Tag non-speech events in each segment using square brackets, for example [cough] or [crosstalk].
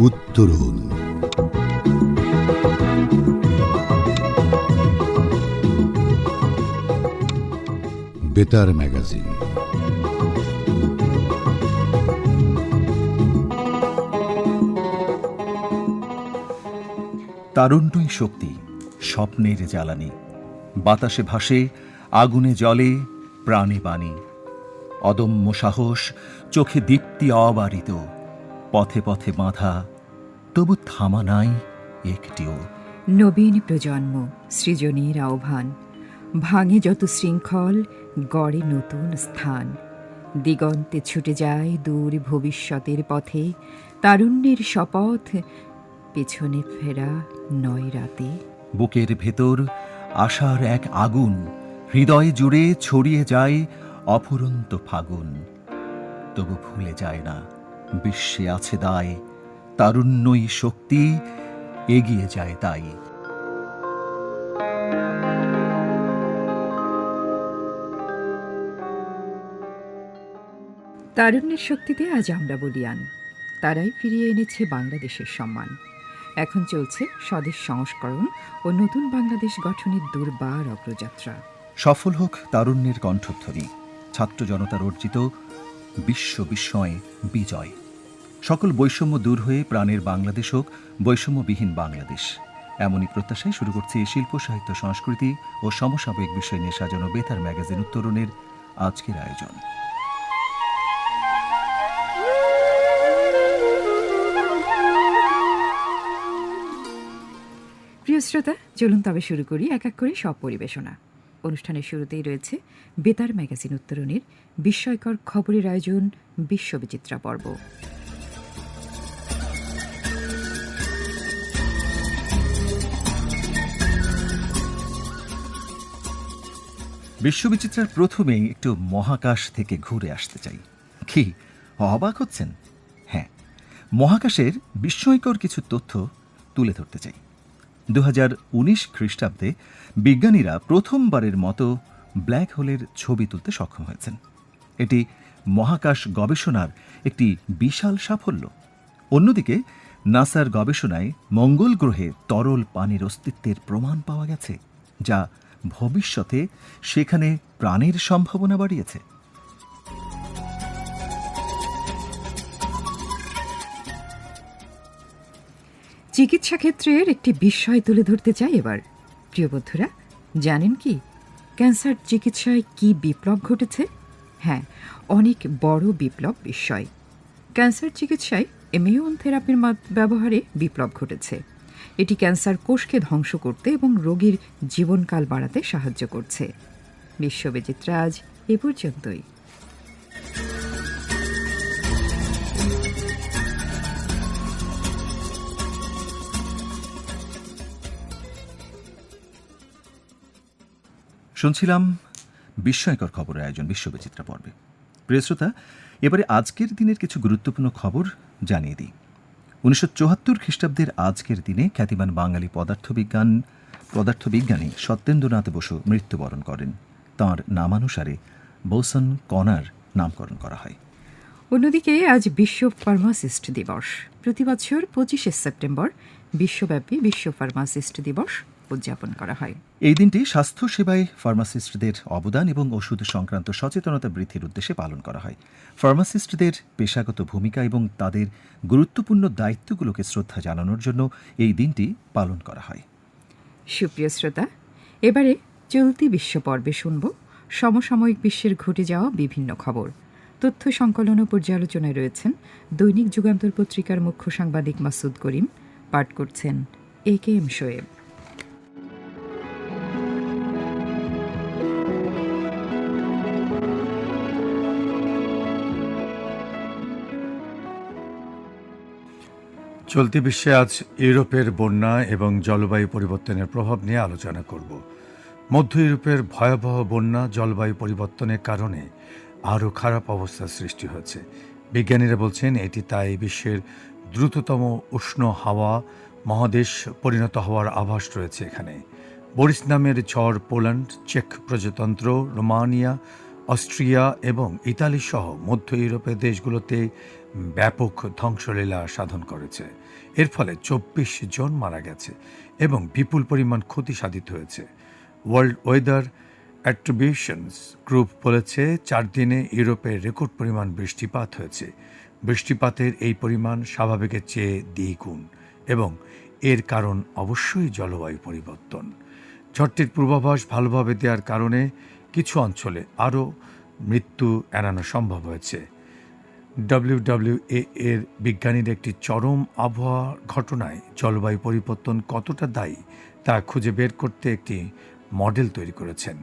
উত্তরণ। বেতার ম্যাগাজিন। তারুণ্যই শক্তি, স্বপ্নের জ্বালানি। বাতাসে ভাসে, আগুনে জলে প্রাণে বাণী। অদম্য সাহস, চোখে দীপ্তি অবারিত। পথে পথে বাঁধা তবু থামা নাই একটিও। নবীন প্রজন্ম সৃজনীর আহ্বান ভাঙে যত শৃঙ্খল গড়ে নতুন স্থান। দিগন্তে ছুটে যায় দূর ভবিষ্যতের পথে তারুণ্যের শপথ পেছনে ফেরা নয় রাতে। বুকের ভেতর আশার এক আগুন হৃদয় জুড়ে ছড়িয়ে যায় অফুরন্ত ফাগুন। তবু ভুলে যায় না বিশ্বে আছে দায় তারুণ্যই শক্তি এগিয়ে যায় তাই। তারুণ্যের শক্তিতে আজ আমরা বলিয়ান তারাই ফিরিয়ে এনেছে বাংলাদেশের সম্মান। এখন চলছে স্বদেশ সংস্করণ ও নতুন বাংলাদেশ গঠনের দুর্বার অগ্রযাত্রা। সফল হোক তারুণ্যের কণ্ঠধ্বনি ছাত্র জনতার অর্জিত বিশ্ব বিস্ময়ে বিজয়। সকল বৈষম্য দূর হয়ে প্রাণের বাংলাদেশ হোক, বৈষম্যবিহীন বাংলাদেশ। এমনই প্রত্যাশায় শুরু করছে শিল্প, সাহিত্য, সংস্কৃতি ও সমসাময়িক বিষয় নিয়ে সাজানো বেতার ম্যাগাজিন উত্তরণের আজকের আয়োজন। প্রিয় শ্রোতা, চলুন তবে শুরু করি এক এক করে সব পরিবেশনা অনুষ্ঠানের শুরুতেই রয়েছে বেতার ম্যাগাজিন উত্তরণের বিস্ময়কর খবরের আয়োজন বিশ্ববিচিত্রা পর্ব। বিশ্ববিচিত্রার প্রথমেই একটু মহাকাশ থেকে ঘুরে আসতে চাই। কি, অবাক হচ্ছেন? হ্যাঁ মহাকাশের বিস্ময়কর কিছু তথ্য তুলে ধরতে চাই। দু খ্রিস্টাব্দে বিজ্ঞানীরা প্রথমবারের মতো ব্ল্যাক হোলের ছবি তুলতে সক্ষম হয়েছেন। এটি মহাকাশ গবেষণার একটি বিশাল সাফল্য। অন্যদিকে, নাসার গবেষণায় মঙ্গল গ্রহে তরল পানির অস্তিত্বের প্রমাণ পাওয়া গেছে, যা ভবিষ্যতে সেখানে প্রাণের সম্ভাবনা বাড়িয়েছে। চিকিৎসা ক্ষেত্রের একটি বিস্ময় তুলে ধরতে চাই এবার। প্রিয় বন্ধুরা, জানেন কি? ক্যান্সার চিকিৎসায় কি বিপ্লব ঘটেছে? হ্যাঁ অনেক বড় বিপ্লব বিস্ময় ক্যান্সার চিকিৎসায় ইমিউন থেরাপির ব্যবহারে বিপ্লব ঘটেছে। এটি ক্যান্সার কোষকে ধ্বংস করতে এবং রোগীর জীবনকাল বাড়াতে সাহায্য করছে। বিশ্ববিচিত্রা আজ এ পর্যন্তই। শুনছিলাম বিস্ময়কর খবরের আয়োজন বিশ্ববিচিত্রা পর্বে। প্রিয় শ্রোতা, এবারে আজকের দিনের কিছু গুরুত্বপূর্ণ খবর জানিয়ে দিই। উনিশশো চুয়াত্তর খ্রিস্টাব্দের আজকের দিনে খ্যাতিমান বাঙালি পদার্থবিজ্ঞান, পদার্থবিজ্ঞানী সত্যেন্দ্রনাথ বসু মৃত্যুবরণ করেন। তাঁর নামানুসারে বোসন কনার নামকরণ করা হয়। অন্যদিকে আজ বিশ্ব ফার্মাসিস্ট দিবস। প্রতি বছর পঁচিশে সেপ্টেম্বর বিশ্বব্যাপী বিশ্ব ফার্মাসিস্ট দিবস। উদযাপন করা হয়। এই দিনটি স্বাস্থ্য সেবায় ফার্মাসিস্টদের অবদান এবং ওষুধ সংক্রান্ত সচেতনতা বৃদ্ধির উদ্দেশ্যে পালন করা হয়। ফার্মাসিস্টদের পেশাগত ভূমিকা এবং তাদের গুরুত্বপূর্ণ দায়িত্বগুলোকে শ্রদ্ধা জানানোর জন্য এই দিনটি পালন করা হয়। সুপ্রিয় শ্রোতা এবারে চলতি বিশ্ব পর্বে শুনব সমসাময়িক বিশ্বের ঘটে যাওয়া বিভিন্ন খবর। তথ্য সংকলন ও পর্যালোচনায় রয়েছেন দৈনিক যুগান্তর পত্রিকার মুখ্য সাংবাদিক মাসুদ করিম। পাঠ করছেন এ কে এম শোয়েব। চলতি বিশ্বে আজ ইউরোপের বন্যা এবং জলবায়ু পরিবর্তনের প্রভাব নিয়ে আলোচনা করব। মধ্য ইউরোপের ভয়াবহ বন্যা, জলবায়ু পরিবর্তনের কারণে আরও খারাপ অবস্থার সৃষ্টি হয়েছে। বিজ্ঞানীরা বলছেন, এটি তাই বিশ্বের দ্রুততম উষ্ণ হাওয়া মহাদেশ পরিণত হওয়ার আভাস রয়েছে এখানে। বরিস নামের ঝড় পোল্যান্ড, চেক প্রজাতন্ত্র, রোমানিয়া, অস্ট্রিয়া এবং ইতালি সহ মধ্য ইউরোপের দেশগুলোতে ব্যাপক ধ্বংসলীলা সাধন করেছে। এর ফলে চব্বিশ জন মারা গেছে এবং বিপুল পরিমাণ ক্ষতি সাধিত হয়েছে। ওয়ার্ল্ড ওয়েদার অ্যাট্রিবিউশনস গ্রুপ বলেছে, চার দিনে ইউরোপে রেকর্ড পরিমাণ বৃষ্টিপাত হয়েছে। বৃষ্টিপাতের এই পরিমাণ স্বাভাবিকের চেয়ে দ্বিগুণ এবং এর কারণ অবশ্যই জলবায়ু পরিবর্তন। ঝড়টির পূর্বাভাস ভালোভাবে দেওয়ার কারণে কিছু অঞ্চলে আরও মৃত্যু এড়ানো সম্ভব হয়েছে। ডব্লিউডব্লিউএ এর বিজ্ঞানীর একটি চরম আবহাওয়া ঘটনায় জলবায়ু পরিবর্তন কতটা দায়ী তা খুঁজে বের করতে একটি মডেল তৈরি করেছেন।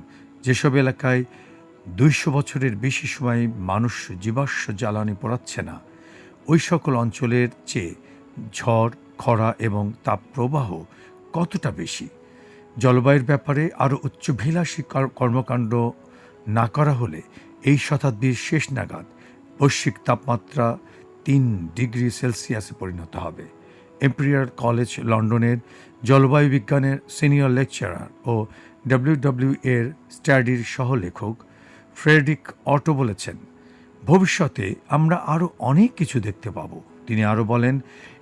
যেসব এলাকায় দুইশো বছরের বেশি সময় মানুষ জীবাশ্ম জ্বালানি পোড়াচ্ছে না, ওই সকল অঞ্চলের চেয়ে ঝড়, খরা এবং তাপপ্রবাহ কতটা বেশি? জলবায়ুর ব্যাপারে আরও উচ্চভিলাষী কর্মকাণ্ড না করা হলে এই শতাব্দীর শেষ নাগাদ বৈশ্বিক তাপমাত্রা তিন ডিগ্রি সেলসিয়াসে পরিণত হবে। এম্পেরিয়ার কলেজ লন্ডনের জলবায়ু বিজ্ঞানের সিনিয়র লেকচারার ও ডব্লিউডব্লিউ এর স্টাডির সহলেখক ফ্রেডরিক অটো বলেছেন, ভবিষ্যতে আমরা আরও অনেক কিছু দেখতে পাব। তিনি আরও বলেন,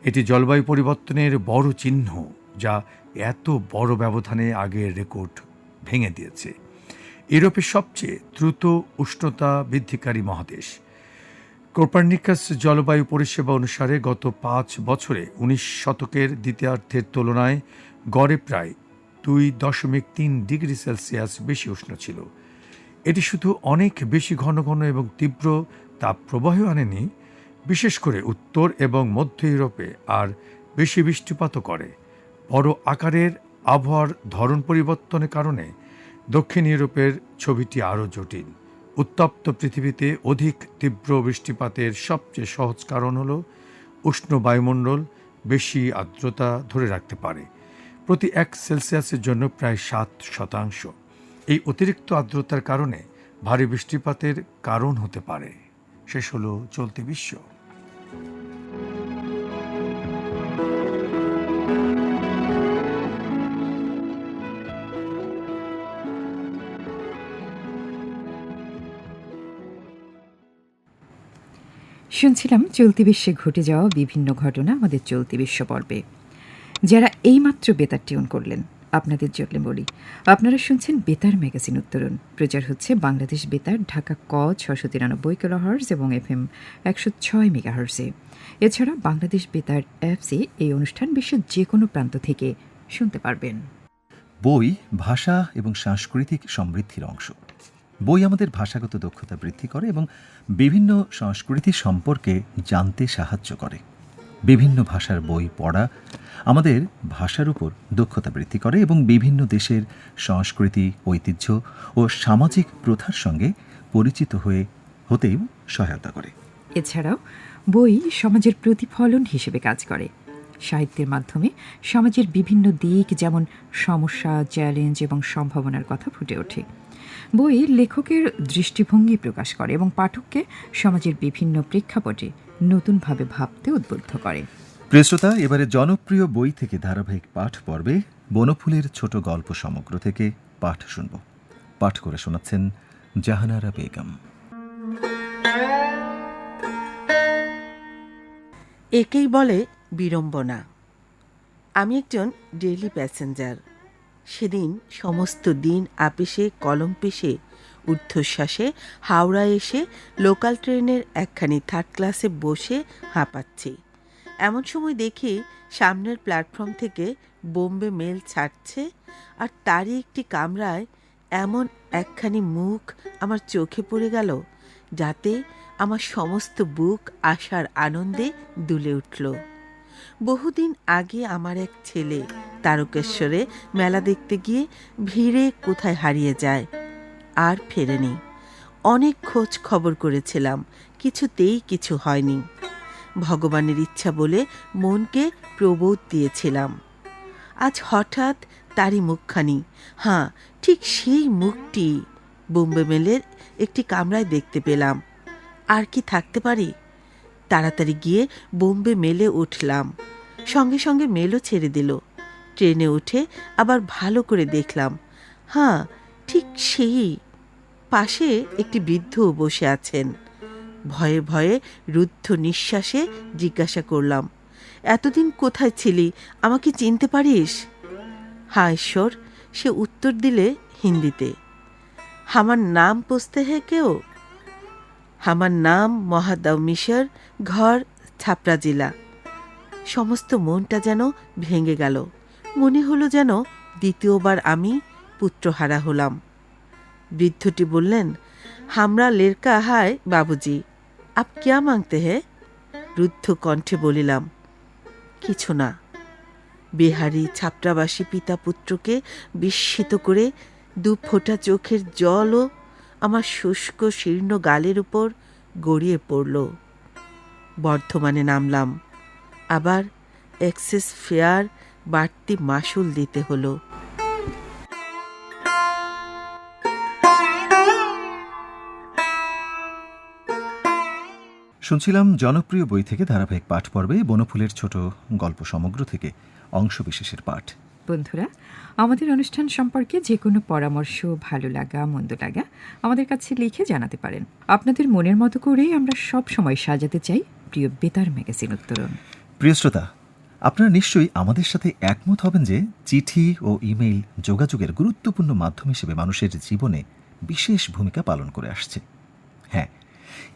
এটি জলবায়ু পরিবর্তনের বড় চিহ্ন, যা এত বড় ব্যবধানে আগের রেকর্ড ভেঙে দিয়েছে। ইউরোপের সবচেয়ে দ্রুত উষ্ণতা বৃদ্ধিকারী মহাদেশ কোপার্নিকাস জলবায়ু পরিষেবা অনুসারে গত পাঁচ বছরে উনিশ শতকের দ্বিতীয়ার্ধের তুলনায় গড়ে প্রায় দুই দশমিক তিন ডিগ্রি সেলসিয়াস বেশি উষ্ণ ছিল। এটি শুধু অনেক বেশি ঘন ঘন এবং তীব্র তাপ প্রবাহ আনেনি, বিশেষ করে উত্তর এবং মধ্য ইউরোপে, আর বেশি বৃষ্টিপাতও করে। বড় আকারের আবহাওয়ার ধরন পরিবর্তনের কারণে দক্ষিণ ইউরোপের ছবিটি আরও জটিল। উত্তপ্ত পৃথিবীতে অধিক তীব্র বৃষ্টিপাতের সবচেয়ে সহজ কারণ হল উষ্ণ বায়ুমণ্ডল বেশি আর্দ্রতা ধরে রাখতে পারে। প্রতি এক সেলসিয়াসের জন্য প্রায় সাত শতাংশ। এই অতিরিক্ত আর্দ্রতার কারণে ভারী বৃষ্টিপাতের কারণ হতে পারে। শেষ হলো চলতি বিশ্ব। শুনছিলাম চলতি বিশ্বে ঘটে যাওয়া বিভিন্ন ঘটনা আমাদের চলতি বিশ্ব পর্বে। যারা এইমাত্র বেতার টিউন করলেন, আপনাদের জন্য বলি, আপনারা শুনছেন বেতার ম্যাগাজিন উত্তরণ প্রচার হচ্ছে বাংলাদেশ বেতার ঢাকা ক ছশো তিরানব্বই কিলো হার্স এবং এফ এম একশো ছয় মেগা হার্সে এছাড়া বাংলাদেশ বেতার অ্যাপসে এই অনুষ্ঠান বিশ্বের যে কোনো প্রান্ত থেকে শুনতে পারবেন। বই, ভাষা এবং সাংস্কৃতিক সমৃদ্ধির অংশ। বই আমাদের ভাষাগত দক্ষতা বৃদ্ধি করে এবং বিভিন্ন সংস্কৃতি সম্পর্কে জানতে সাহায্য করে। বিভিন্ন ভাষার বই পড়া আমাদের ভাষার উপর দক্ষতা বৃদ্ধি করে এবং বিভিন্ন দেশের সংস্কৃতি, ঐতিহ্য ও সামাজিক প্রথার সঙ্গে পরিচিত হয়ে হতেও সহায়তা করে। এছাড়াও বই সমাজের প্রতিফলন হিসেবে কাজ করে। সাহিত্যের মাধ্যমে সমাজের বিভিন্ন দিক যেমন সমস্যা চ্যালেঞ্জ এবং সম্ভাবনার কথা ফুটে ওঠে। বই লেখকের দৃষ্টিভঙ্গি প্রকাশ করে এবং পাঠককে সমাজের বিভিন্ন প্রেক্ষাপটে নতুনভাবে ভাবতে উদ্বুদ্ধ করে। প্রিয় শ্রোতা এবারে জনপ্রিয় বই থেকে ধারাবাহিক পাঠ পর্বে বনফুলের ছোট গল্প সমগ্র থেকে পাঠ শুনব। পাঠ করে শোনাচ্ছেন জাহানারা বেগম। একেই বলে বিড়ম্বনা। আমি একজন ডেইলি প্যাসেঞ্জার সেদিন সমস্ত দিন আপিসে, কলম পেশে ঊর্ধ্বশ্বাসে হাওড়া এসে লোকাল ট্রেনের একখানি থার্ড ক্লাসে বসে হাঁপাচ্ছি। এমন সময় দেখি সামনের প্ল্যাটফর্ম থেকে বোম্বে মেল ছাড়ছে আর তারই একটি কামরায় এমন একখানি মুখ আমার চোখে পড়ে গেল, যাতে আমার সমস্ত বুক আশার আনন্দে দুলে উঠল। বহুদিন আগে আমার এক ছেলে তারকেশ্বরে মেলা দেখতে গিয়ে ভিড়ে কোথায় হারিয়ে যায় আর ফেরেনি। অনেক খোঁজ খবর করেছিলাম, কিছুতেই কিছু হয়নি। ভগবানের ইচ্ছা বলে মনকে প্রবোধ দিয়েছিলাম। আজ হঠাৎ তারই মুখখানি। হ্যাঁ ঠিক সেই মুখটি বোম্বে মেলের একটি কামরায় দেখতে পেলাম। আর কি থাকতে পারি? তাড়াতাড়ি গিয়ে বোম্বে মেলে উঠলাম। সঙ্গে সঙ্গে মেলও ছেড়ে দিল। ট্রেনে উঠে আবার ভালো করে দেখলাম। হ্যাঁ ঠিক সেই। পাশে একটি বৃদ্ধ বসে আছেন। ভয়ে ভয়ে রুদ্ধ নিঃশ্বাসে জিজ্ঞাসা করলাম, এতদিন কোথায় ছিলি? আমাকে চিনতে পারিস? হ্যাঁ ঈশ্বর, সে উত্তর দিলে হিন্দিতে। আমার নাম পুছতে হে কেউ? আমার নাম মহাদাও মিশর, ঘর ছাপড়া জেলা। সমস্ত মনটা যেন ভেঙে গেল। মনে হলো যেন দ্বিতীয়বার আমি পুত্রহারা হলাম। বৃদ্ধটি বললেন, হামরা লেরকা হায় বাবুজি, আপ ক্যা মাংতে হে? রুদ্ধ কণ্ঠে বলিলাম, কিছু না। বিহারি ছাপড়াবাসী পিতা পুত্রকে বিস্মিত করে দু ফোঁটা চোখের জলও আমার শুষ্ক শীর্ণ গালের উপর গড়িয়ে পড়ল। বর্ধমানে নামলাম। আবার এক্সেস ফেয়ার বাড়তি মাসুল দিতে হলো। শুনছিলাম জনপ্রিয় বই থেকে ধারাবাহিক পাঠ পর্বে বনফুলের ছোট গল্প সমগ্র থেকে অংশবিশেষের পাঠ। বন্ধুরা, আমাদের অনুষ্ঠান সম্পর্কে যে কোনো পরামর্শ, ভালো লাগা, মন্দ লাগা আমাদের কাছে লিখে জানাতে পারেন। আপনাদের মনের মতো করেই আমরা সব সময় সাজাতে চাই প্রিয় বেতার ম্যাগাজিন উত্তরণ। প্রিয় শ্রোতা, আপনারা নিশ্চয়ই আমাদের সাথে একমত হবেন যে চিঠি ও ইমেইল যোগাযোগের গুরুত্বপূর্ণ মাধ্যম হিসেবে মানুষের জীবনে বিশেষ ভূমিকা পালন করে আসছে। হ্যাঁ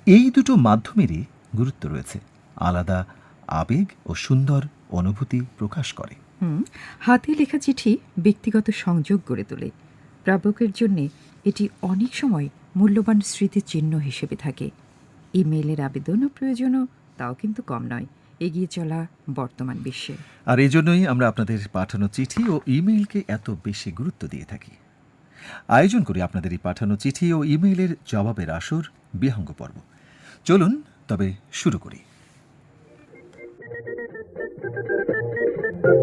এই দুটো মাধ্যমেরই গুরুত্ব রয়েছে। আলাদা, আবেগ ও সুন্দর অনুভূতি প্রকাশ করে। হুম, হাতে লেখা চিঠি ব্যক্তিগত সংযোগ গড়ে তোলে। প্রাপকের জন্যে এটি অনেক সময় মূল্যবান স্মৃতিচিহ্ন হিসেবে থাকে। ইমেইলের আবেদন ও প্রয়োজনও তাও কিন্তু কম নয়। এগিয়ে চলা বর্তমান বিশ্বে। আর এই জন্যই আমরা আপনাদের পাঠানো চিঠি ও ইমেইলকে এত বেশি গুরুত্ব দিয়ে থাকি। আয়োজন করি আপনাদের এই পাঠানো চিঠি ও ইমেইলের জবাবের আসর বিহঙ্গ পর্ব। চলুন, তবে শুরু করি। শুরুতেই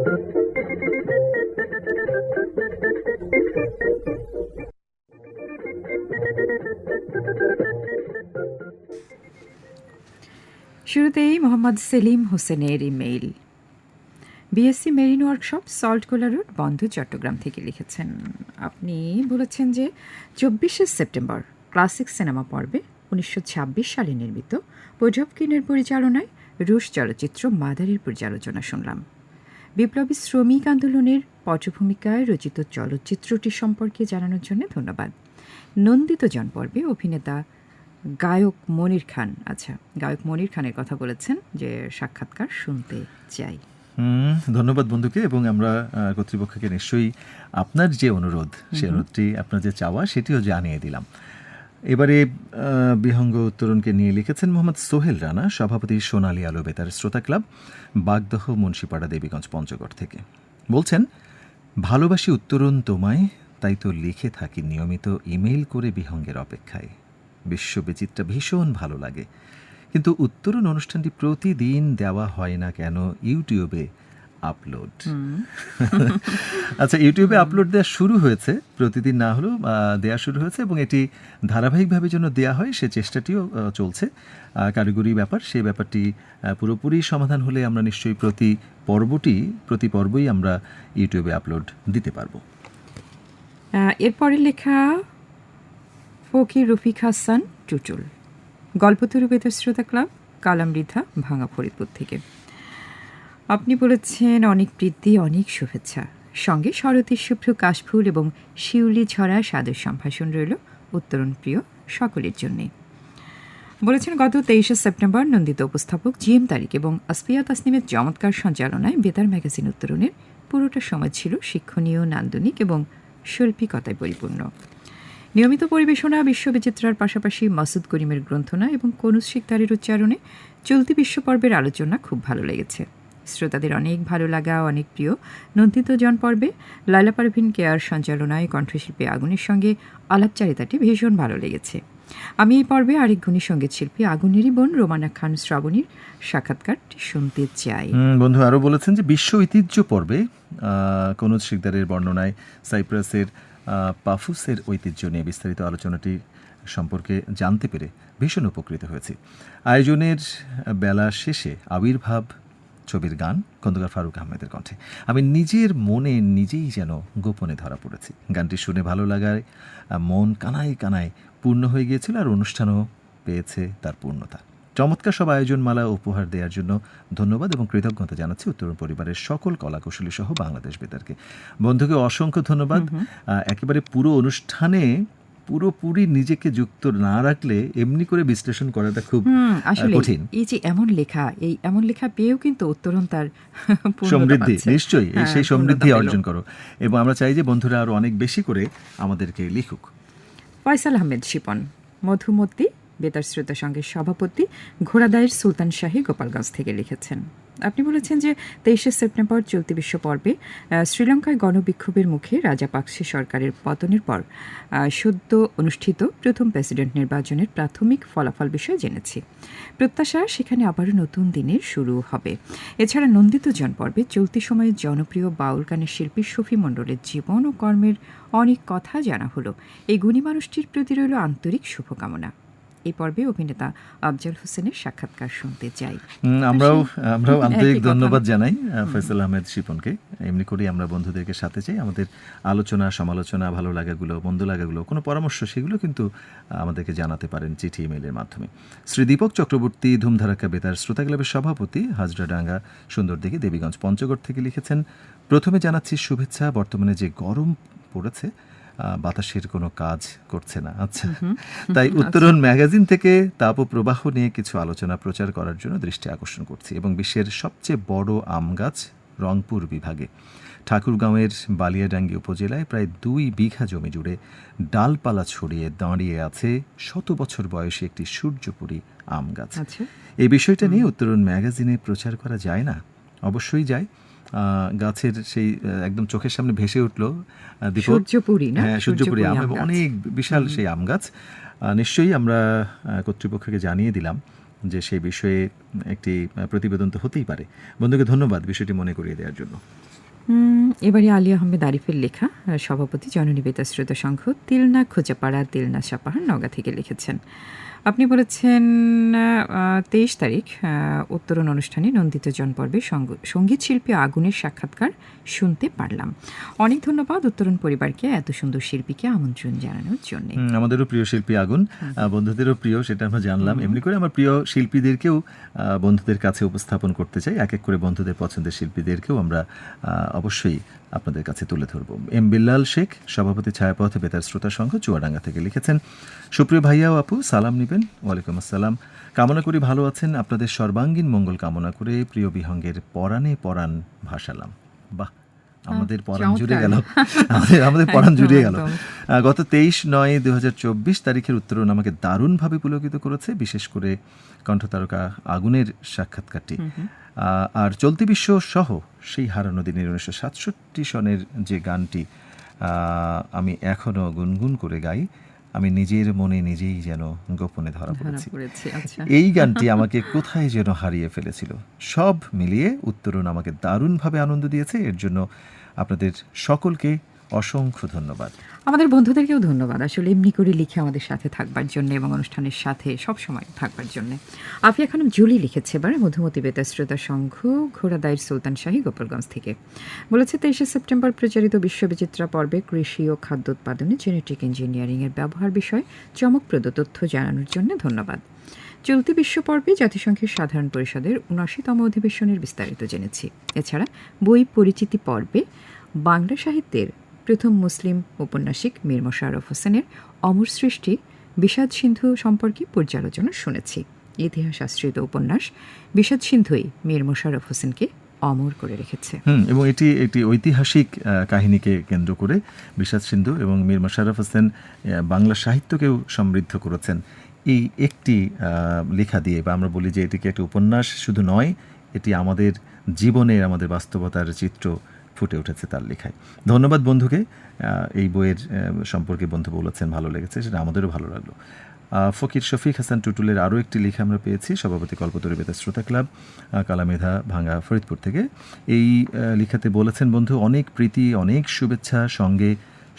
মোহাম্মদ সেলিম হোসেনের email. BSC marine workshop salt Saltgola road, বন্ধ, চট্টগ্রাম থেকে লিখেছেন। আপনি বলেছেন যে চব্বিশে সেপ্টেম্বর ক্লাসিক সিনেমা পর্বে উনিশশো ছাব্বিশ সালে নির্মিত পোজবকিনের পরিচালনায় রুশ চলচ্চিত্র মাদারের পর্যালোচনা শুনলাম। বিপ্লবী শ্রমিক আন্দোলনের পটভূমিকায় রচিত চলচ্চিত্রটি সম্পর্কে জানানোর জন্য ধন্যবাদ। নন্দিত জন পর্বে অভিনেতা গায়ক মনির খান আচ্ছা গায়ক মনির খানের কথা বলেছেন যে সাক্ষাৎকার শুনতে চাই। ধন্যবাদ বন্ধুকে এবং আমরা কর্তৃপক্ষকে নিশ্চয়ই আপনার যে অনুরোধ সেই অনুরোধটি আপনার যে চাওয়া সেটিও জানিয়ে দিলাম। এবারে বিহঙ্গ উত্তরণকে নিয়ে লিখেছেন মোহাম্মদ সোহেল রানা, সভাপতি সোনালী আলো বেতার শ্রোতা ক্লাব, বাগদহ, মুন্সিপাড়া, দেবীগঞ্জ, পঞ্চগড় থেকে। বলছেন, ভালোবাসি উত্তরণ তোমায়, তাই তো লিখে থাকি নিয়মিত ইমেইল করে বিহঙ্গের অপেক্ষায়। বিশ্ববিচিত্রা ভীষণ ভালো লাগে। কিন্তু উত্তরণ অনুষ্ঠানটি প্রতিদিন দেওয়া হয় না কেন? ইউটিউবে আপলোড [laughs] আচ্ছা ইউটিউবে আপলোড দেওয়া শুরু হয়েছে প্রতিদিন না হলেও দেওয়া শুরু হয়েছে এবং এটি ধারাবাহিকভাবে যেন দেওয়া হয় সে চেষ্টাটিও চলছে। কারিগরি ব্যাপার সেই ব্যাপারটি পুরোপুরি সমাধান হলে আমরা নিশ্চয়ই প্রতি পর্বটি প্রতি পর্বই আমরা ইউটিউবে আপলোড দিতে পারব। এরপরে লেখা ফকির রফিক হাসান টুটুল গল্পতরু বেতার শ্রোতা ক্লাব কালাম কালামৃধা ভাঙা ফরিদপুর থেকে। আপনি বলেছেন অনেক বৃদ্ধি অনেক শুভেচ্ছা। সঙ্গে শরতের শুভ্র কাশফুল এবং শিউলি ঝরা সাদর সম্ভাষণ রইল উত্তরণ প্রিয় সকলের জন্যে। বলেছেন, গত তেইশে সেপ্টেম্বর নন্দিত উপস্থাপক জি এম তারিক এবং আসপিয়া তাসনিমের চমৎকার সঞ্চালনায় বেতার ম্যাগাজিন উত্তরণের পুরোটা সময় ছিল শিক্ষণীয়, নান্দনিক এবং শৈল্পিকতায় পরিপূর্ণ। নিয়মিত পরিবেশনা, বিশ্ববিচিত্রার পাশাপাশি মাসুদ করিমের গ্রন্থনা এবং কনুজ শিকদারের উচ্চারণে চলতি বিশ্বপর্বের আলোচনা খুব ভালো লেগেছে। শ্রোতাদের অনেক ভালো লাগা, অনেক প্রিয়। নন্দিত জন পর্বে লাইলা পারভিন কেয়ার সঞ্চালনায় কণ্ঠশিল্পী আগুনের সঙ্গে আলাপচারিতাটি ভীষণ ভালো লেগেছে। আমি এই পর্বে আরেক গুণী সংগীত শিল্পী আগুনেরই বোন রোমানা খান শ্রাবণীর সাক্ষাৎকারটি শুনতে চাই। বন্ধু আরও বলেছেন যে বিশ্ব ঐতিহ্য পর্বে কনুজ শিকদারের বর্ণনায় সাইপ্রাসের পাফুসের ঐতিহ্য নিয়ে বিস্তারিত আলোচনাটি সম্পর্কে জানতে পেরে ভীষণ উপকৃত হয়েছি। আয়োজনের বেলা শেষে আবির্ভাব ছবির গান খন্দকার ফারুক আহমেদের কণ্ঠে। আমি নিজের মনে নিজেই যেন গোপনে ধরা পড়েছি। গানটি শুনে ভালো লাগায় মন কানায় কানায় পূর্ণ হয়ে গিয়েছিল আর অনুষ্ঠানও পেয়েছে তার পূর্ণতা। চমৎকার সব আয়োজনমালা উপহার দেওয়ার জন্য ধন্যবাদ এবং কৃতজ্ঞতা জানাচ্ছি উত্তরণ পরিবারের সকল কলাকুশলী সহ বাংলাদেশ বেতারকে। বন্ধুকে অসংখ্য ধন্যবাদ। একেবারে পুরো অনুষ্ঠানে পুরোপুরি নিজেকে যুক্ত না রাখলে এমনি করে বিশ্লেষণ করাটা খুব আসলে কঠিন। এই যে এমন লেখা এই এমন লেখা পেয়েও কিন্তু উত্তরণ তার [laughs] সমৃদ্ধি নিশ্চয়ই এই হ্যাঁ, সেই সমৃদ্ধি অর্জন করো। এবং আমরা চাই যে বন্ধুরা আরও অনেক বেশি করে আমাদেরকে লিখুক। ফয়সাল আহমেদ শিপন মধুমতি বেতার শ্রোতা সংঘের সভাপতি ঘোড়াদায়ের সুলতান শাহী গোপালগঞ্জ থেকে লিখেছেন। আপনি বলেছেন যে তেইশে সেপ্টেম্বর চলতি বিশ্ব পর্বে শ্রীলঙ্কায় গণবিক্ষোভের মুখে রাজাপাকসে সরকারের পতনের পর সদ্য অনুষ্ঠিত প্রথম প্রেসিডেন্ট নির্বাচনের প্রাথমিক ফলাফল বিষয়ে জেনেছি। প্রত্যাশা সেখানে আবারও নতুন দিনের শুরু হবে। এছাড়া নন্দিত জন পর্বে চলতি সময়ে জনপ্রিয় বাউল গানের শিল্পী শফি মণ্ডলের জীবন ও কর্মের অনেক কথা জানা হলো। এই গুণী মানুষটির প্রতি রইল আন্তরিক শুভকামনা। এই পর্বে অভিনেতা আফজাল হোসেনের সাক্ষাৎকার শুনতে চাই। আমরাও আমরাও আন্তরিক ধন্যবাদ জানাই ফয়সাল আহমেদ শিপনকে। এমনি করেই আমরা বন্ধুদেরকে সাথে চাই। আমাদের আলোচনা সমালোচনা ভালো লাগাগুলো মন্দ লাগাগুলো কোনো পরামর্শ সেগুলো কিন্তু আমাদেরকে জানাতে পারেন চিঠি ইমেলের মাধ্যমে। শ্রী দীপক চক্রবর্তী ধুমধারাক্কা বেতার শ্রোতা ক্লাবের সভাপতি হাজরাডাঙ্গা সুন্দরদিঘি দেবীগঞ্জ পঞ্চগড় থেকে লিখেছেন প্রথমে জানাচ্ছি শুভেচ্ছা বর্তমানে যে গরম পড়েছে বাতাসের কোনো কাজ করছে না। আচ্ছা। তাই উত্তরণ ম্যাগাজিন থেকে তাপপ্রবাহ নিয়ে কিছু আলোচনা প্রচার করার জন্য দৃষ্টি আকর্ষণ করছি এবং বিশ্বের সবচেয়ে বড় আম গাছ রংপুর বিভাগে। ঠাকুরগাঁওয়ের বালিয়াডাঙ্গি উপজেলায় প্রায় দুই বিঘা জমি জুড়ে ডালপালা ছড়িয়ে দাঁড়িয়ে আছে শত বছর বয়সী একটি সূর্যপুরী আম গাছ। আচ্ছা। এই বিষয়টা নিয়ে উত্তরণ ম্যাগাজিনে প্রচার করা যায় না? অবশ্যই যায়। গাছের সেই একদম চোখের সামনে ভেসে উঠল সূর্যপুরী হ্যাঁ সূর্যপুরি আম এবং অনেক বিশাল সেই আম গাছ। নিশ্চয়ই আমরা কর্তৃপক্ষকে জানিয়ে দিলাম যে সেই বিষয়ে একটি প্রতিবেদন তো হতেই পারে। বন্ধুকে ধন্যবাদ বিষয়টি মনে করিয়ে দেওয়ার জন্য। এবারে আলী আহমেদ আরিফের লেখা সভাপতি জননী বেতার শ্রোতা সংঘ তিলনা খোঁজাপাড়া তিলনা সাপাহার নগা থেকে লিখেছেন। আপনি বলেছেন তেইশ তারিখ উত্তরণ অনুষ্ঠানে নন্দিত জন পর্বে সঙ্গ- সংগীত শিল্পী আগুনের সাক্ষাৎকার শুনতে পারলাম। অনেক ধন্যবাদ উত্তরণ পরিবারকে এত সুন্দর শিল্পীকে আমন্ত্রণ জানানোর জন্য। আমাদেরও প্রিয় শিল্পী আগুন বন্ধুদেরও প্রিয় সেটা আমরা জানলাম। এমনি করে আমার প্রিয় শিল্পীদেরকেও বন্ধুদের কাছে উপস্থাপন করতে চাই। এক এক করে বন্ধুদের পছন্দের শিল্পীদেরকেও আমরা অবশ্যই আপনাদের কাছে তুলে ধরব। এম বিল্লাল শেখ সভাপতি ছায়াপথ বেতার শ্রোতা সংঘ চুয়াডাঙ্গা থেকে লিখেছেন সুপ্রিয় ভাইয়া ও আপু সালাম নিবেন ওয়ালাইকুম আসসালাম। কামনা করি ভালো আছেন আপনাদের সর্বাঙ্গীন মঙ্গল কামনা করে প্রিয় বিহঙ্গের পরাণে পরাণ ভাসালাম। বাহ আমাদের পরাণ জুড়ে গেল। আমাদের আমাদের পরাণ জুড়ে গেল। গত তেইশ নয় দু তারিখের উত্তরণ আমাকে দারুণভাবে পুলকিত করেছে বিশেষ করে কণ্ঠতারকা আগুনের সাক্ষাৎকারটি। আর চলতি বিশ্ব সহ সেই হারানো দিনের উনিশশো সাতষট্টি সনের যে গানটি আমি এখনও গুনগুন করে গাই আমি নিজের মনে নিজেই যেন গোপনে ধরা ধরা পড়েছি আচ্ছা। এই গানটি আমাকে কোথায় যেন হারিয়ে ফেলেছিল? সব মিলিয়ে উত্তরণ আমাকে দারুণভাবে আনন্দ দিয়েছে। এর জন্য আপনাদের সকলকে অসংখ্য ধন্যবাদ। আমাদের বন্ধুদেরকেও ধন্যবাদ। আসলে এমনি করে লিখে আমাদের সাথে থাকবার জন্য এবং অনুষ্ঠানের সাথে সব সময় থাকবার জন্য। আফিয়া খানম জুলি লিখেছে এবার মধুমতি বেতার শ্রোতা সংঘ ঘোড়াদায়ের সুলতান শাহী গোপালগঞ্জ থেকে। বলেছে, তেইশে সেপ্টেম্বর প্রচারিত বিশ্ববিচিত্রা পর্বে কৃষি ও খাদ্য উৎপাদনে জেনেটিক ইঞ্জিনিয়ারিংয়ের ব্যবহার বিষয়ে চমকপ্রদ তথ্য জানানোর জন্য ধন্যবাদ। চলতি বিশ্ব পর্বে জাতিসংঘের সাধারণ পরিষদের উনআশিতম অধিবেশনের বিস্তারিত জেনেছি। এছাড়া বই পরিচিতি পর্বে বাংলা সাহিত্যের প্রথম মুসলিম ঔপন্যাসিক মীর মোশাররফ হোসেনের অমর সৃষ্টি বিষাদ সিন্ধু সম্পর্কে পর্যালোচনা শুনেছি। ইতিহাস আশ্রিত উপন্যাস বিষাদ সিন্ধুই মীর মোশাররফ হোসেনকে অমর করে রেখেছে। এবং এটি একটি ঐতিহাসিক কাহিনীকে কেন্দ্র করে বিষাদ সিন্ধু এবং মীর মোশাররফ হোসেন বাংলা সাহিত্যকেও সমৃদ্ধ করেছেন। এই একটি লেখা দিয়ে বা আমরা বলি যে এটিকে একটি উপন্যাস? শুধু নয়, এটি আমাদের জীবনের, আমাদের বাস্তবতার চিত্র ফুটে উঠেছে তার লেখায়। ধন্যবাদ বন্ধুকে। এই বইয়ের সম্পর্কে বন্ধু বলেছেন, ভালো লেগেছে, সেটা আমাদেরও ভালো লাগল। ফকির শফিক হাসান টুটুলের আরও একটি লেখা আমরা পেয়েছি, সভাপতি কল্পতরী বেতার শ্রোতা ক্লাব কালামেধা ভাঙ্গা ফরিদপুর থেকে। এই লেখাতে বলেছেন, বন্ধু, অনেক প্রীতি, অনেক শুভেচ্ছা, সঙ্গে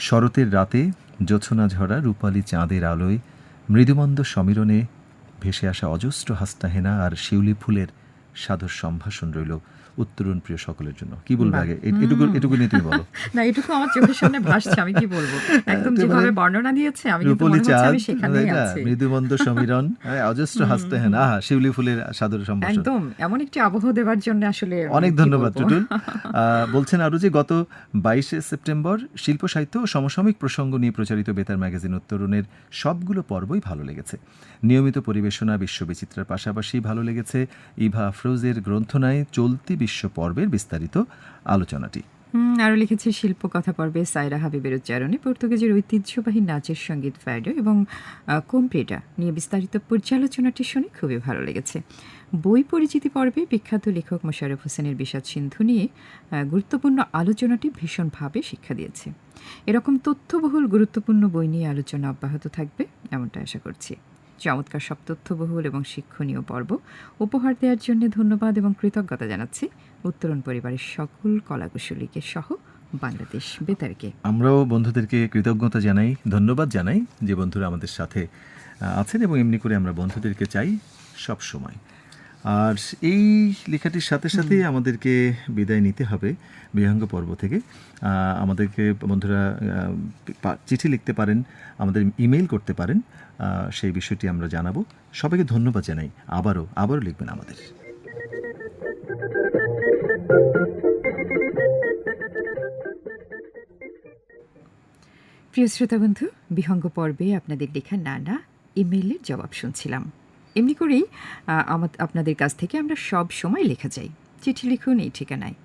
শরতের রাতে জোছনা ঝরা, রূপালী চাঁদের আলোয়, মৃদুমন্দ সমীরণে ভেসে আসা অজস্র হাস্তাহেনা, আর শিউলি ফুলের সাধুর সম্ভাষণ রইল। উত্তরণ প্রিয় সকলের জন্য। কি বলব আগে? এটুকু এটুকু নিয়ে তুমি বলো। না এটুকু আমার চোখের সামনে ভাসছে আমি কি বলব? একদম যেভাবে মানে বর্ণনা দিয়েছে আমি কিন্তু মনে হচ্ছে আমি সেখানেই আছি। মৃদুমন্দ সমীরণ। [laughs] অজস্র হাসতে হ্যাঁ আহা শিউলি ফুলের সাদর সম্ভাষণ। একদম এমন একটি আবহ দেওয়ার জন্য আসলে অনেক ধন্যবাদ টুটুল। [laughs] আহ, বলছেন আরও যে গত বাইশে সেপ্টেম্বর শিল্প সাহিত্য ও সমসাময়িক প্রসঙ্গ নিয়ে প্রচারিত বেতার ম্যাগাজিন উত্তরণের সবগুলো পর্বই ভালো লেগেছে। নিয়মিত পরিবেশনা বিশ্ববিচিত্রার পাশাপাশি ভালো লেগেছে ইভা আফরোজের গ্রন্থনায় চলতি বিশ্ব পর্বের বিস্তারিত আলোচনাটি। আরও লিখেছে শিল্প কথা পর্বে সাইরা হাবিবের উচ্চারণে পর্তুগিজের ঐতিহ্যবাহী নাচের সংগীত ফ্যাডো এবং আহ, কোম্প্রেটা নিয়ে বিস্তারিত পর্যালোচনাটি শুনে খুবই ভালো লেগেছে। বই পরিচিতি পর্বে বিখ্যাত লেখক মোশাররফ হোসেনের বিষাদ সিন্ধু নিয়ে গুরুত্বপূর্ণ আলোচনাটি ভীষণভাবে শিক্ষা দিয়েছে। এরকম তথ্যবহুল গুরুত্বপূর্ণ বই নিয়ে আলোচনা অব্যাহত থাকবে এমনটা আশা করছি। চমৎকার সব তথ্যবহুল এবং শিক্ষণীয় পর্ব উপহার দেওয়ার জন্য ধন্যবাদ এবং কৃতজ্ঞতা জানাচ্ছি উত্তরণ পরিবারের সকল কলাকুশলীকে সহ বাংলাদেশ বেতারকে। আমরাও বন্ধুদেরকে কৃতজ্ঞতা জানাই ধন্যবাদ জানাই যে বন্ধুরা আমাদের সাথে আছেন এবং এমনি করে আমরা বন্ধুদেরকে চাই সব সময়। আর এই লেখাটির সাথে সাথেই আমাদেরকে বিদায় নিতে হবে বিহঙ্গ পর্ব থেকে। আমাদেরকে বন্ধুরা চিঠি লিখতে পারেন আমাদের ইমেল করতে পারেন সেই বিষয়টি আমরা জানাব। সবাইকে ধন্যবাদ জানাই। আবারও আবারও লিখবেন আমাদের। প্রিয় শ্রোতা বন্ধু, বিহঙ্গ পর্বে আপনাদের লেখা নানা ইমেইলের জবাব শুনছিলাম। এমনি করেই আপনাদের কাছ থেকে আমরা সব সময় লেখা যাই চিঠি লিখুন এই ঠিকানায়।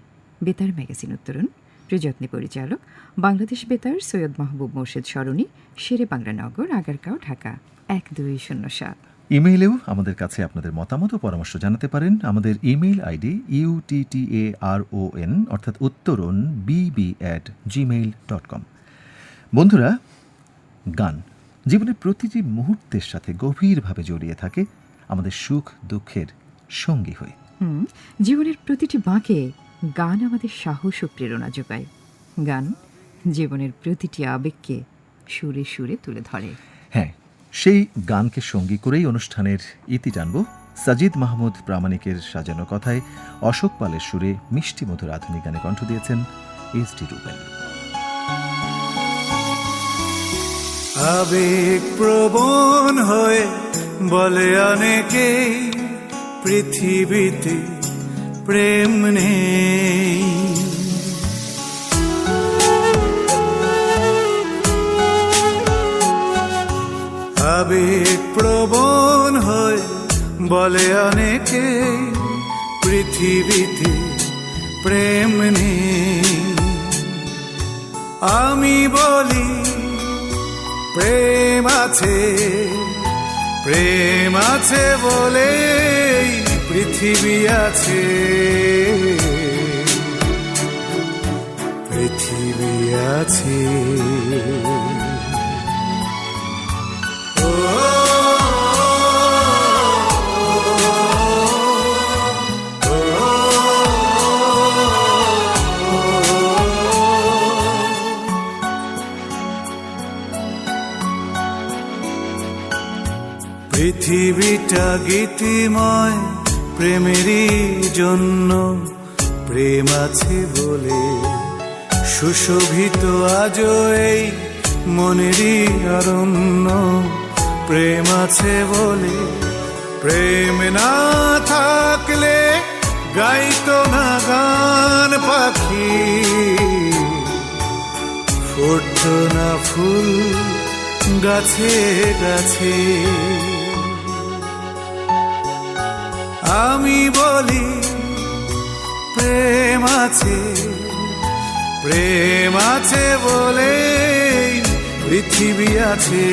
বেতার ম্যাগাজিন উত্তরণ প্রযত্নে পরিচালক বাংলাদেশ বেতার সৈয়দ মাহবুব মোর্শেদ সরণি শেরে বাংলানগর আগারগাঁও ঢাকা এক দুই শূন্য সাত। ইমেইলেও আমাদের কাছে আপনাদের মতামত ও পরামর্শ জানাতে পারেন। আমাদের email ID UTTA R O N অর্থাৎ উত্তরণ বিবি অ্যাট জিমেইল ডট কম বন্ধুরা গান জীবনের প্রতিটি মুহূর্তের সাথে গভীরভাবে জড়িয়ে থাকে আমাদের সুখ দুঃখের সঙ্গী হয়ে। জীবনের প্রতিটি বাঁকে গান আমাদের সাহস ও প্রেরণা যোগায়। গান জীবনের প্রতিটি আবেগকে সুরে সুরে তুলে ধরে। হ্যাঁ সেই গানকে সঙ্গী করেই অনুষ্ঠানের ইতি টানব সাজিদ মাহমুদ প্রামাণিকের সাজানো কথায় অশোক পালের সুরে মিষ্টি মধুর আধুনিক গানে কণ্ঠ দিয়েছেন এইচ টি রুবেন আবেগ প্রবণ হয়ে বলে অনেকে পৃথিবীতে প্রেম নেই আবেগ প্রবণ হয়ে বলে অনেকে পৃথিবীতে প্রেম নেই আমি বলি প্রেম আছে প্রেম আছে বলে পৃথিবী আছে। পৃথিবী আছে। পৃথিবীটা গীতিময়। প্রেমেরই জন্য প্রেম আছে বলে সুশোভিত আজও এই মনেরই অরণ্য। প্রেম আছে বলে প্রেম না থাকলে গাইতো না গান পাখি। ফুটত না ফুল গাছে গাছে। আমি বলি প্রেম আছে প্রেম আছে বলে পৃথিবী আছে।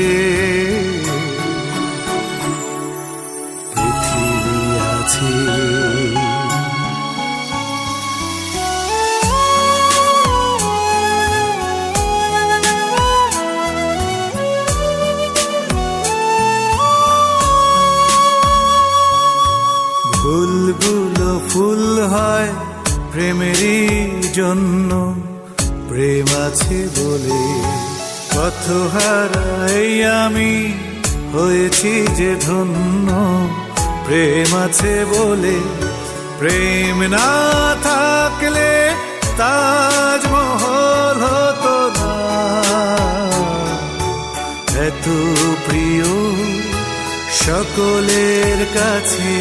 প্রেমেরই জন্য প্রেম আছে বলে পথ হারাই আমি হয়েছি যে ধন্য। প্রেম আছে বলে প্রেম না থাকলে তাজমহল হতো না। এত প্রিয় সকলের কাছে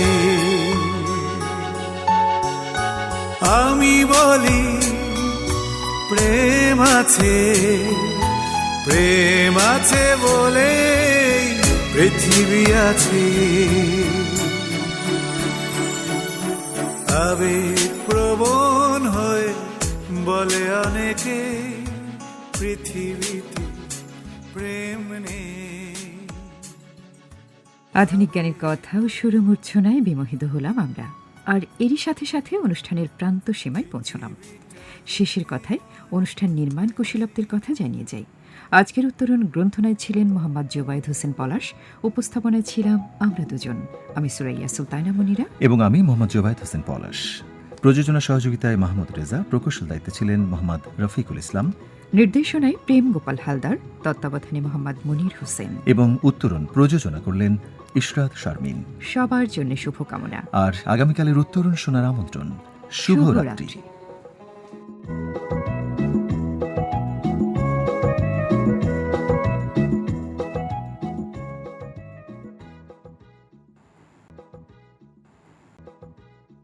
আমি বলি, প্রেম আছে প্রেম আছে বলে পৃথিবী আছে। আবেগ প্রবণ হয়ে বলে অনেকে, পৃথিবীতে প্রেম নেই। আধুনিক গানের কথা ও সুরমূর্ছনায় বিমোহিত হলাম আমরা। আর এরই সাথে সাথে অনুষ্ঠানের প্রান্ত সীমায় পৌঁছলাম। শেষের কথায় অনুষ্ঠান নির্মাণ কুশীলব্দের কথা জানিয়ে যাই। আজকের উত্তরণ গ্রন্থনায় ছিলেন মোহাম্মদ জোবায়দ হোসেন পলাশ, উপস্থাপনায় ছিলাম আমরা দুজন। আমি সুরাইয়া সুলতানা মনিরা। এবং আমি মোহাম্মদ জোবায়দ হোসেন পলাশ। প্রযোজনা সহযোগিতায় মাহমুদ রেজা প্রকৌশল দায়িত্বে ছিলেন মোহাম্মদ রফিকুল ইসলাম। নির্দেশনায় প্রেম গোপাল হালদার তত্ত্বাবধানে মোহাম্মদ মনির হোসেন। এবং উত্তরণ প্রযোজনা করলেন ইশরাত শারমিন। সবার জন্য শুভকামনা। আর আগামীকালের উত্তরণ শোনার আমন্ত্রণ। শুভরাত্রি।